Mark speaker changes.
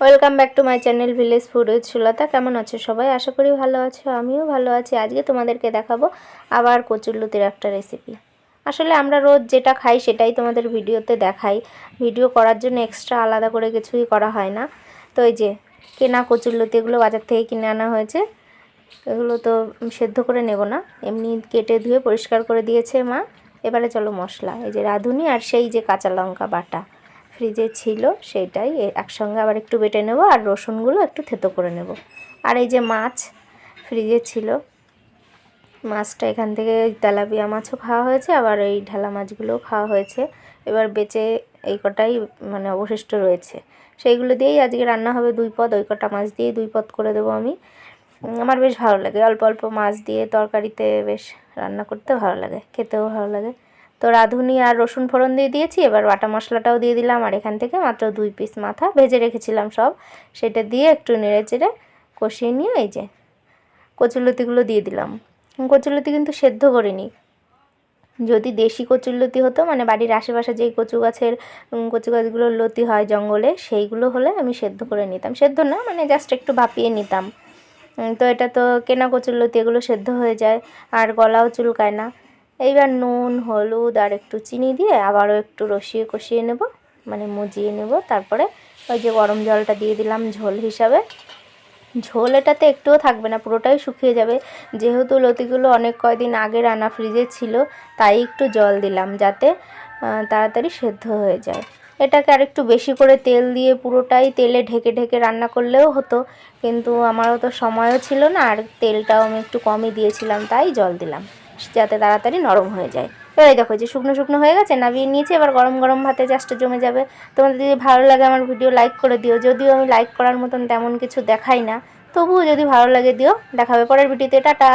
Speaker 1: Welcome back to my channel village food with Sulata কেমন আছো সবাই? আশা করি ভালো আছো, আমিও ভালো আছি। আজকে তোমাদেরকে দেখাবো আবার কচুরলতির একটা রেসিপি আসলে আমরা রোজ যেটা খাই সেটাই তোমাদের ভিডিওতে দেখাই। ভিডিও করার জন্য এক্সট্রা আলাদা করে কিছুই করা হয় না। তো এই যে, কেনা কচুরলতি এগুলো বাজার থেকে কিনে আনা হয়েছে। এগুলো তো সেদ্ধ করে নেব না। এমনি কেটে ধুয়ে পরিষ্কার করে দিয়েছে মা। এবারে চলো মশলা। এই যে রাঁধুনি আর সেই যে কাঁচা লঙ্কা বাটা। ফ্রিজে ছিল সেইটাই, এ- একসঙ্গে আবার একটু বেটে নেব আর রসুনগুলো একটু থেতো করে নেব। আর এই যে মাছ ফ্রিজে ছিল, মাছটা এখান থেকে তেলাপিয়া মাছও খাওয়া হয়েছে, আবার এই ঢালা মাছগুলোও খাওয়া হয়েছে। এবার বেঁচে এই কটাই মানে অবশিষ্ট রয়েছে। সেইগুলো দিয়েই আজকে রান্না হবে দুই পদ, ওই কটা মাছ দিয়ে দুই পদ করে দেবো আমি। আমার বেশ ভালো লাগে, অল্প অল্প মাছ দিয়ে তরকারিতে বেশ রান্না করতে ভালো লাগে, খেতেও ভালো লাগে। তো রাঁধুনি আর রসুন ফোড়ন দিয়ে দিয়েছি, এবার বাটা মশলাটাও দিয়ে দিলাম, আর এখান থেকে মাত্র দুই পিস মাথা ভেজে রেখেছিলাম সব। সেটা দিয়ে একটু নেড়ে চেড়ে কষিয়ে নিয়ে এই যে কচুলতিগুলো দিয়ে দিলাম। কচুলতি কিন্তু সেদ্ধ করিনি। যদি দেশি কচুরলতি হতো মানে বাড়ির আশেপাশে যেই কচু গাছের কচু গাছগুলোর লতি হয় জঙ্গলে, সেইগুলো হলে আমি সেদ্ধ করে নিতাম। সেদ্ধ না মানে জাস্ট একটু ভাপিয়ে নিতাম। তো এটা তো কেনা কচুরলতি, এগুলো সেদ্ধ হয়ে যায়, আর গলাও চুলকায় না। এইবার নুন, হলুদ আর একটু চিনি দিয়ে আবারও একটু রসিয়ে কষিয়ে নেব মানে মুজিয়ে নেব। তারপরে ওই যে গরম জলটা দিয়ে দিলাম ঝোল হিসাবে। ঝোল এটাতে একটুও থাকবে না, পুরোটাই শুকিয়ে যাবে। যেহেতু লতিগুলো অনেক কয়দিন আগে রান্না ফ্রিজে ছিল, তাই একটু জল দিলাম যাতে তাড়াতাড়ি সেদ্ধ হয়ে যায়। এটাকে আর একটু বেশি করে তেল দিয়ে পুরোটাই তেলে ঢেকে ঢেকে রান্না করলেও হতো, কিন্তু আমারও তো সময়ও ছিল না, আর তেলটাও আমি একটু কমই দিয়েছিলাম, তাই জল দিলাম। যাতে তাড়াতাড়ি নরম হয়ে যায়। এবার দেখো যে শুকনো শুকনো হয়ে গেছে, নাবিয়ে নিয়েছে, এবার গরম গরম ভাতে জাস্ট জমে যাবে। তোমাদের যদি ভালো লাগে আমার ভিডিও লাইক করে দিও, যদিও আমি লাইক করার মতন তেমন কিছু দেখাই না, তবুও যদি ভালো লাগে দিও, দেখাবে পরের ভিডিওতে টাটা!